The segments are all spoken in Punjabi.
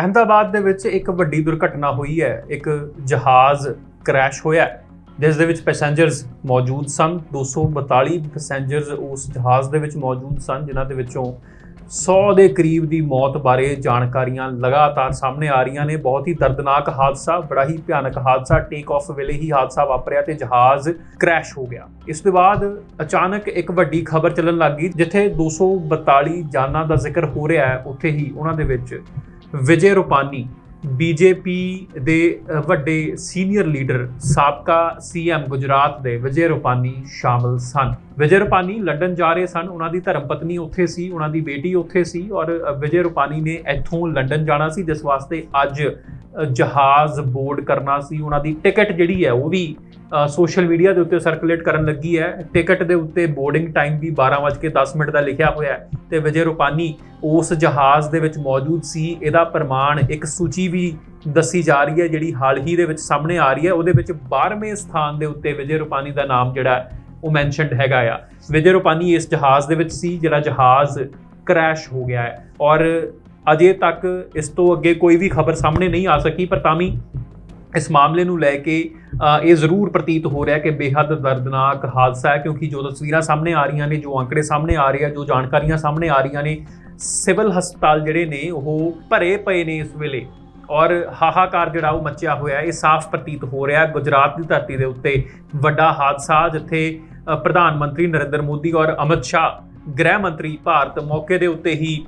ਅਹਮਦਾਬਾਦ ਦੇ ਵਿੱਚ ਇੱਕ ਵੱਡੀ ਦੁਰਘਟਨਾ ਹੋਈ ਹੈ। ਇੱਕ ਜਹਾਜ਼ ਕ੍ਰੈਸ਼ ਹੋਇਆ ਜਿਸ ਦੇ ਵਿੱਚ ਪੈਸੇਂਜਰਸ ਮੌਜੂਦ ਸਨ। 242 ਪੈਸੇਂਜਰਸ ਉਸ ਜਹਾਜ਼ ਦੇ ਵਿੱਚ ਮੌਜੂਦ ਸਨ, ਜਿਨ੍ਹਾਂ ਦੇ ਵਿੱਚੋਂ 100 ਦੇ ਕਰੀਬ ਦੀ ਮੌਤ ਬਾਰੇ ਜਾਣਕਾਰੀਆਂ ਲਗਾਤਾਰ ਸਾਹਮਣੇ ਆ ਰਹੀਆਂ ਨੇ। ਬਹੁਤ ਹੀ ਦਰਦਨਾਕ ਹਾਦਸਾ, ਬੜਾ ਹੀ ਭਿਆਨਕ ਹਾਦਸਾ। ਟੇਕ ਆਫ ਵੇਲੇ ਹੀ ਹਾਦਸਾ ਵਾਪਰਿਆ ਤੇ ਜਹਾਜ਼ ਕ੍ਰੈਸ਼ ਹੋ ਗਿਆ। ਇਸ ਤੋਂ ਬਾਅਦ ਅਚਾਨਕ ਇੱਕ ਵੱਡੀ ਖਬਰ ਚੱਲਣ ਲੱਗ ਗਈ, ਜਿੱਥੇ 242 ਜਾਨਾਂ ਦਾ ਜ਼ਿਕਰ ਹੋ ਰਿਹਾ ਹੈ। ਉੱਥੇ ਹੀ ਉਹਨਾਂ ਦੇ ਵਿੱਚ ਵਿਜੇ ਰੂਪਾਨੀ ਬੀਜੇਪੀ ਦੇ ਵੱਡੇ ਸੀਨੀਅਰ ਲੀਡਰ ਸਾਬਕਾ ਸੀਐਮ ਗੁਜਰਾਤ ਦੇ ਵਿਜੇ ਰੂਪਾਨੀ ਸ਼ਾਮਲ ਸਨ। ਵਿਜੇ ਰੂਪਾਨੀ ਲੰਡਨ ਜਾ ਰਹੇ ਸਨ। ਉਹਨਾਂ ਦੀ ਧਰਮ ਪਤਨੀ ਉੱਥੇ ਸੀ, ਉਹਨਾਂ ਦੀ ਬੇਟੀ ਉੱਥੇ ਸੀ ਔਰ ਵਿਜੇ ਰੂਪਾਨੀ ਨੇ ਇੱਥੋਂ ਲੰਡਨ ਜਾਣਾ ਸੀ, ਜਿਸ ਵਾਸਤੇ ਅੱਜ ਜਹਾਜ਼ ਬੋਰਡ ਕਰਨਾ ਸੀ, ਉਹਨਾਂ ਦੀ ਟਿਕਟ ਜਿਹੜੀ ਹੈ ਉਹ ਵੀ ਸੋਸ਼ਲ ਮੀਡੀਆ ਦੇ ਉੱਤੇ ਸਰਕੂਲੇਟ ਕਰਨ ਲੱਗੀ ਹੈ। ਟਿਕਟ ਦੇ ਉੱਤੇ ਬੋਰਡਿੰਗ ਟਾਈਮ ਵੀ 12:10 ਮਿੰਟ ਦਾ ਲਿਖਿਆ ਹੋਇਆ ਹੈ ਤੇ ਵਿਜੇ ਰੂਪਾਨੀ ਉਸ ਜਹਾਜ਼ ਦੇ ਵਿੱਚ ਮੌਜੂਦ ਸੀ। ਇਹਦਾ ਪ੍ਰਮਾਣ ਇੱਕ ਸੂਚੀ ਵੀ ਦੱਸੀ ਜਾ ਰਹੀ ਹੈ, ਜਿਹੜੀ ਹਾਲ ਹੀ ਦੇ ਵਿੱਚ ਸਾਹਮਣੇ ਆ ਰਹੀ ਹੈ। ਉਹਦੇ ਵਿੱਚ 12ਵੇਂ ਸਥਾਨ ਦੇ ਉੱਤੇ ਵਿਜੇ ਰੂਪਾਨੀ ਦਾ ਨਾਮ ਜਿਹੜਾ ਉਹ ਮੈਂਸ਼ਨਡ ਹੈਗਾ ਆ। ਵਿਜੇ ਰੂਪਾਨੀ ਇਸ ਜਹਾਜ਼ ਦੇ ਵਿੱਚ ਸੀ, ਜਿਹੜਾ ਜਹਾਜ਼ ਕ੍ਰੈਸ਼ ਹੋ ਗਿਆ ਹੈ। ਔਰ ਅਜੇ ਤੱਕ ਇਸ ਤੋਂ ਅੱਗੇ ਕੋਈ ਵੀ ਖਬਰ ਸਾਹਮਣੇ ਨਹੀਂ ਆ ਸਕੀ, ਪਰ ਤਾਂ ਵੀ ਇਸ ਮਾਮਲੇ ਨੂੰ ਲੈ ਕੇ ਇਹ ਜ਼ਰੂਰ ਪ੍ਰਤੀਤ ਹੋ ਰਿਹਾ ਕਿ ਬੇहद ਦਰਦਨਾਕ ਹਾਦਸਾ ਹੈ, ਕਿਉਂਕਿ ਜੋ ਤਸਵੀਰਾਂ ਸਾਹਮਣੇ ਆ ਰਹੀਆਂ ਨੇ, ਜੋ ਅੰਕੜੇ ਸਾਹਮਣੇ ਆ ਰਹੇ ਆ, ਜੋ ਜਾਣਕਾਰੀਆਂ ਸਾਹਮਣੇ ਆ ਰਹੀਆਂ ਨੇ, ਸਿਵਲ ਹਸਪਤਾਲ ਜਿਹੜੇ ਨੇ, ਉਹ ਭਰੇ ਪਏ ਨੇ ਇਸ ਵੇਲੇ ਔਰ ਹਾਹਾਕਾਰ ਜਿਹੜਾ ਉਹ ਮੱਚਿਆ ਹੋਇਆ ਇਹ ਸਾਫ਼ ਪ੍ਰਤੀਤ ਹੋ ਰਿਹਾ ਗੁਜਰਾਤ ਦੀ ਧਰਤੀ ਦੇ ਉੱਤੇ ਵੱਡਾ ਹਾਦਸਾ, ਜਿੱਥੇ ਪ੍ਰਧਾਨ ਮੰਤਰੀ ਨਰਿੰਦਰ ਮੋਦੀ ਔਰ ਅਮਿਤ ਸ਼ਾਹ ਗ੍ਰਹਿ ਮੰਤਰੀ ਭਾਰਤ ਮੌਕੇ ਦੇ ਉੱਤੇ ਹੀ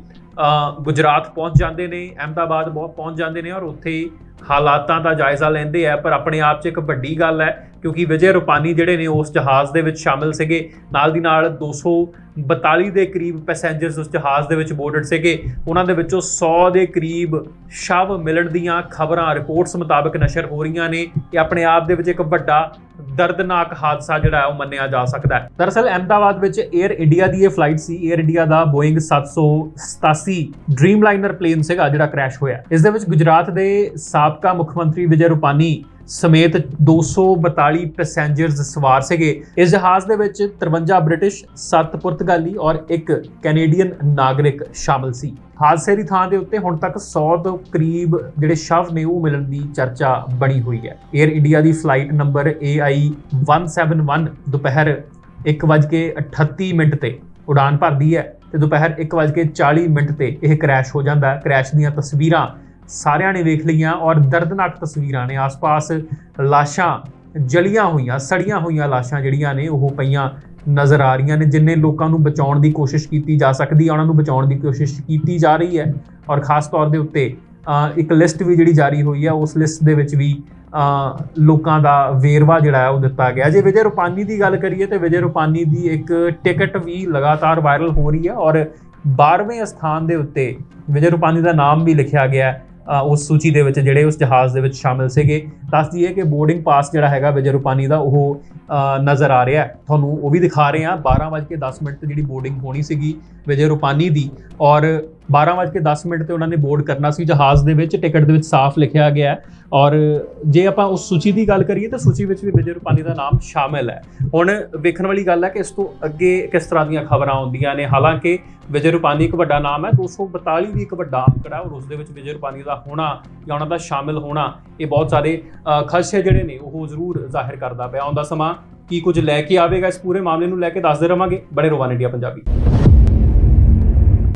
ਗੁਜਰਾਤ ਪਹੁੰਚ ਜਾਂਦੇ ਨੇ, ਅਹਿਮਦਾਬਾਦ ਬਹੁਤ ਪਹੁੰਚ ਜਾਂਦੇ ਨੇ ਔਰ ਉੱਥੇ ਹਾਲਾਤਾਂ ਦਾ ਜਾਇਜ਼ਾ ਲੈਂਦੇ ਆ, ਪਰ ਆਪਣੇ ਆਪ 'ਚ ਇੱਕ ਵੱਡੀ ਗੱਲ ਹੈ ਕਿਉਂਕਿ ਵਿਜੇ ਰੂਪਾਨੀ ਜਿਹੜੇ ਨੇ ਉਸ ਜਹਾਜ਼ ਦੇ ਵਿੱਚ ਸ਼ਾਮਿਲ ਸੀਗੇ। ਨਾਲ ਦੀ ਨਾਲ 242 ਦੇ ਕਰੀਬ ਪੈਸੇਂਜਰਸ ਉਸ ਜਹਾਜ਼ ਦੇ ਵਿੱਚ ਬੋਰਡਡ ਸੀਗੇ। ਉਹਨਾਂ ਦੇ ਵਿੱਚੋਂ 100 ਦੇ ਕਰੀਬ ਸ਼ਵ ਮਿਲਣ ਦੀਆਂ ਖਬਰਾਂ ਰਿਪੋਰਟਸ ਮੁਤਾਬਕ ਨਸ਼ਰ ਹੋ ਰਹੀਆਂ ਨੇ। ਇਹ ਆਪਣੇ ਆਪ ਦੇ ਵਿੱਚ ਇੱਕ ਵੱਡਾ ਦਰਦਨਾਕ ਹਾਦਸਾ ਜਿਹੜਾ ਹੈ, ਉਹ ਮੰਨਿਆ ਜਾ ਸਕਦਾ ਹੈ। ਦਰਅਸਲ, ਅਹਿਮਦਾਬਾਦ ਵਿੱਚ 에ਅਰ ਇੰਡੀਆ ਦੀ ਇਹ ਫਲਾਈਟ ਸੀ। 에ਅਰ ਇੰਡੀਆ ਦਾ ਬੋਇੰਗ 787 ਡ੍ਰੀਮਲਾਈਨਰ ਪਲੇਨ ਸੀਗਾ, ਜਿਹੜਾ ਕ੍ਰੈਸ਼ ਹੋਇਆ। ਇਸ ਦੇ ਵਿੱਚ ਗੁਜਰਾਤ ਦੇ ਸਾਬਕਾ ਮੁੱਖ ਮੰਤਰੀ ਵਿਜੇ ਰੂਪਾਨੀ ਸਮੇਤ 242 ਪੈਸੇਂਜਰਸ ਸਵਾਰ ਸੀਗੇ। ਇਸ ਜਹਾਜ਼ ਦੇ ਵਿੱਚ 53 ਬ੍ਰਿਟਿਸ਼ 7 ਪੁਰਤਗਾਲੀ ਔਰ ਇੱਕ ਕੈਨੇਡੀਅਨ ਨਾਗਰਿਕ ਸ਼ਾਮਲ ਸੀ। ਹਾਦਸੇ ਦੀ ਥਾਂ ਦੇ ਉੱਤੇ ਹੁਣ ਤੱਕ 100 ਤੋਂ ਕਰੀਬ ਜਿਹੜੇ ਸ਼ਵ ਨੇ ਉਹ ਮਿਲਣ ਦੀ ਚਰਚਾ ਬਣੀ ਹੋਈ ਹੈ। 에ਅਰ ਇੰਡੀਆ ਦੀ ਫਲਾਈਟ ਨੰਬਰ AI 171 ਦੁਪਹਿਰ 1:38 ਮਿੰਟ ਤੇ ਉਡਾਨ ਭਰਦੀ ਹੈ ਤੇ ਦੁਪਹਿਰ 1:40 ਮਿੰਟ ਤੇ ਇਹ ਕ੍ਰੈਸ਼ ਹੋ ਜਾਂਦਾ ਹੈ। ਕ੍ਰੈਸ਼ ਦੀਆਂ ਤਸਵੀਰਾਂ ਸਾਰਿਆਂ ਨੇ ਵੇਖ ਲਈਆਂ ਔਰ ਦਰਦਨਾਕ ਤਸਵੀਰਾਂ ਨੇ। ਆਸ-ਪਾਸ ਲਾਸ਼ਾਂ ਜਲੀਆਂ ਹੋਈਆਂ, ਸੜੀਆਂ ਹੋਈਆਂ ਲਾਸ਼ਾਂ ਜਿਹੜੀਆਂ ਨੇ, ਉਹ ਪਈਆਂ ਨਜ਼ਰ ਆ ਰਹੀਆਂ ਨੇ, ਜਿੰਨੇ ਲੋਕਾਂ ਨੂੰ ਬਚਾਉਣ ਦੀ ਕੋਸ਼ਿਸ਼ ਕੀਤੀ ਜਾ ਸਕਦੀ ਹੈ ਉਹਨਾਂ ਨੂੰ ਬਚਾਉਣ ਦੀ ਕੋਸ਼ਿਸ਼ ਕੀਤੀ ਜਾ ਰਹੀ ਹੈ। ਔਰ ਖਾਸ ਤੌਰ ਦੇ ਉੱਤੇ ਇੱਕ ਲਿਸਟ ਵੀ ਜਿਹੜੀ ਜਾਰੀ ਹੋਈ ਹੈ, ਉਸ ਲਿਸਟ ਦੇ ਵਿੱਚ ਵੀ ਲੋਕਾਂ ਦਾ ਵੇਰਵਾ ਜਿਹੜਾ ਹੈ, ਉਹ ਦਿੱਤਾ ਗਿਆ। ਜੇ ਵਿਜੇ ਰੁਪਾਨੀ ਦੀ ਗੱਲ ਕਰੀਏ ਤੇ ਵਿਜੇ ਰੁਪਾਨੀ ਦੀ ਇੱਕ ਟਿਕਟ ਵੀ ਲਗਾਤਾਰ ਵਾਇਰਲ ਹੋ ਰਹੀ ਹੈ ਔਰ 12ਵੇਂ ਸਥਾਨ ਦੇ ਉੱਤੇ ਵਿਜੇ ਰੁਪਾਨੀ ਦਾ ਨਾਮ ਵੀ ਲਿਖਿਆ ਗਿਆ ਹੈ। ਉਸ ਸੂਚੀ ਦੇ ਵਿੱਚ ਜਿਹੜੇ ਉਸ ਜਹਾਜ਼ ਦੇ ਵਿੱਚ ਸ਼ਾਮਿਲ ਸੀਗੇ। ਦੱਸ ਦਈਏ ਕਿ ਬੋਰਡਿੰਗ ਪਾਸ ਜਿਹੜਾ ਹੈਗਾ ਵਿਜੇ ਰੂਪਾਨੀ ਦਾ, ਉਹ ਨਜ਼ਰ ਆ ਰਿਹਾ ਤੁਹਾਨੂੰ ਉਹ ਵੀ ਦਿਖਾ ਰਹੇ ਹਾਂ। 12:10 ਮਿੰਟ ਤੇ ਜਿਹੜੀ ਬੋਰਡਿੰਗ ਹੋਣੀ ਸੀਗੀ ਵਿਜੇ ਰੂਪਾਨੀ ਦੀ। ਔਰ 12:10 ਮਿੰਟ ਤੇ ਉਹਨਾਂ ਨੇ ਬੋਰਡ ਕਰਨਾ ਸੀ, ਜਹਾਜ਼ ਦੇ ਵਿੱਚ, ਟਿਕਟ ਦੇ ਵਿੱਚ ਸਾਫ਼ ਲਿਖਿਆ ਗਿਆ ਹੈ। ਔਰ ਜੇ ਆਪਾਂ ਉਸ ਸੂਚੀ ਦੀ ਗੱਲ ਕਰੀਏ, ਤਾਂ ਸੂਚੀ ਵਿੱਚ ਵੀ ਵਿਜੇ ਰੂਪਾਨੀ ਦਾ ਨਾਮ ਸ਼ਾਮਿਲ ਹੈ। ਹੁਣ ਵੇਖਣ ਵਾਲੀ ਗੱਲ ਹੈ ਕਿ ਇਸ ਤੋਂ ਅੱਗੇ ਕਿਸ ਤਰ੍ਹਾਂ ਦੀਆਂ ਖਬਰਾਂ ਆਉਂਦੀਆਂ ਨੇ। ਹਾਲਾਂਕਿ ਵਿਜੇ ਰੂਪਾਨੀ ਇੱਕ ਵੱਡਾ ਨਾਮ ਹੈ 242 ਵੀ ਇੱਕ ਵੱਡਾ ਅੰਕੜਾ ਔਰ ਉਸ ਦੇ ਵਿੱਚ ਵਿਜੇ ਰੂਪਾਨੀ ਦਾ ਹੋਣਾ ਜਾਂ ਉਹਨਾਂ ਦਾ ਸ਼ਾਮਿਲ ਹੋਣਾ, ਇਹ ਬਹੁਤ ਸਾਰੇ ਖਦਸ਼ੇ ਜਿਹੜੇ ਨੇ, ਉਹ ਜ਼ਰੂਰ ਜ਼ਾਹਿਰ ਕਰਦਾ ਪਿਆ। ਆਉਂਦਾ ਸਮਾਂ ਕੀ ਕੁਝ ਲੈ ਕੇ ਆਵੇਗਾ, ਇਸ ਪੂਰੇ ਮਾਮਲੇ ਨੂੰ ਲੈ ਕੇ ਦੱਸਦੇ ਰਵਾਂਗੇ। ਬੜੇ ਰੋਵਾਨ ਇੰਡੀਆ ਪੰਜਾਬੀ।